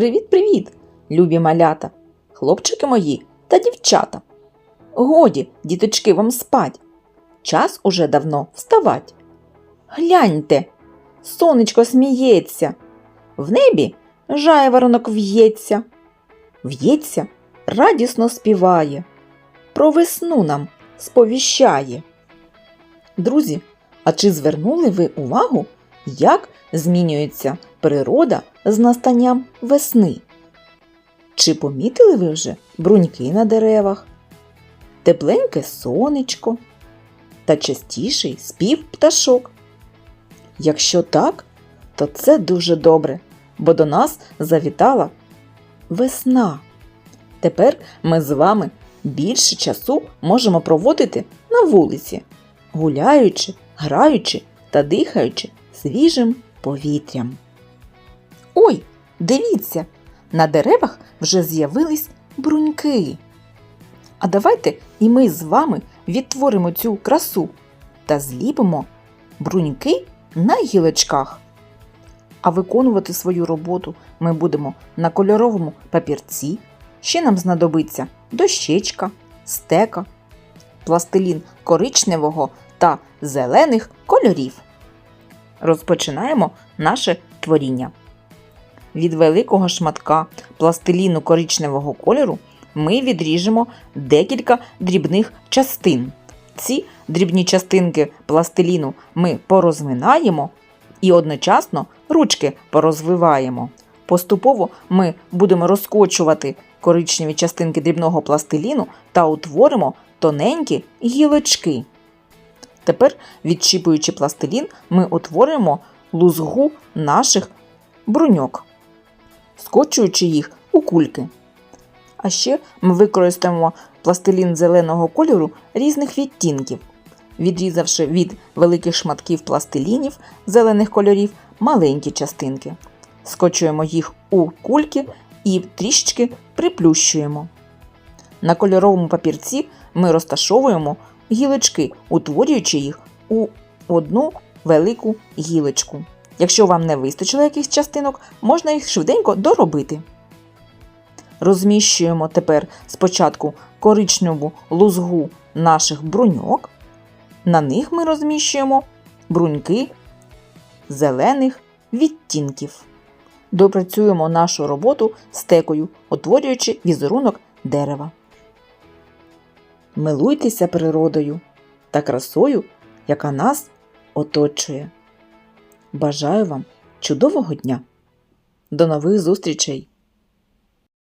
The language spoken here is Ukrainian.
Привіт-привіт, любі малята, хлопчики мої та дівчата. Годі, діточки, вам спать. Час уже давно вставать. Гляньте, сонечко сміється, в небі жайворонок в'ється. В'ється, радісно співає, про весну нам сповіщає. Друзі, а чи звернули ви увагу, як змінюється природа з настанням весни? Чи помітили ви вже бруньки на деревах, тепленьке сонечко та частіший спів пташок? Якщо так, то це дуже добре, бо до нас завітала весна. Тепер ми з вами більше часу можемо проводити на вулиці, гуляючи, граючи та дихаючи свіжим повітрям. Ой, дивіться, на деревах вже з'явились бруньки. А давайте і ми з вами відтворимо цю красу та зліпимо бруньки на гілочках. А виконувати свою роботу ми будемо на кольоровому папірці. Ще нам знадобиться дощечка, стека, пластилін коричневого та зелених кольорів. Розпочинаємо наше творіння. Від великого шматка пластиліну коричневого кольору ми відріжемо декілька дрібних частин. Ці дрібні частинки пластиліну ми порозминаємо і одночасно ручки порозвиваємо. Поступово ми будемо розкочувати коричневі частинки дрібного пластиліну та утворимо тоненькі гілочки. Тепер, відчіпуючи пластилін, ми утворюємо лузгу наших бруньок, скочуючи їх у кульки. А ще ми використаємо пластилін зеленого кольору різних відтінків, відрізавши від великих шматків пластилінів зелених кольорів маленькі частинки. Скочуємо їх у кульки і трішечки приплющуємо. На кольоровому папірці ми розташовуємо гілочки, утворюючи їх у одну велику гілочку. Якщо вам не вистачило якихось частинок, можна їх швиденько доробити. Розміщуємо тепер спочатку коричневу лузгу наших бруньок. На них ми розміщуємо бруньки зелених відтінків. Допрацюємо нашу роботу стекою, утворюючи візерунок дерева. Милуйтеся природою та красою, яка нас оточує. Бажаю вам чудового дня! До нових зустрічей!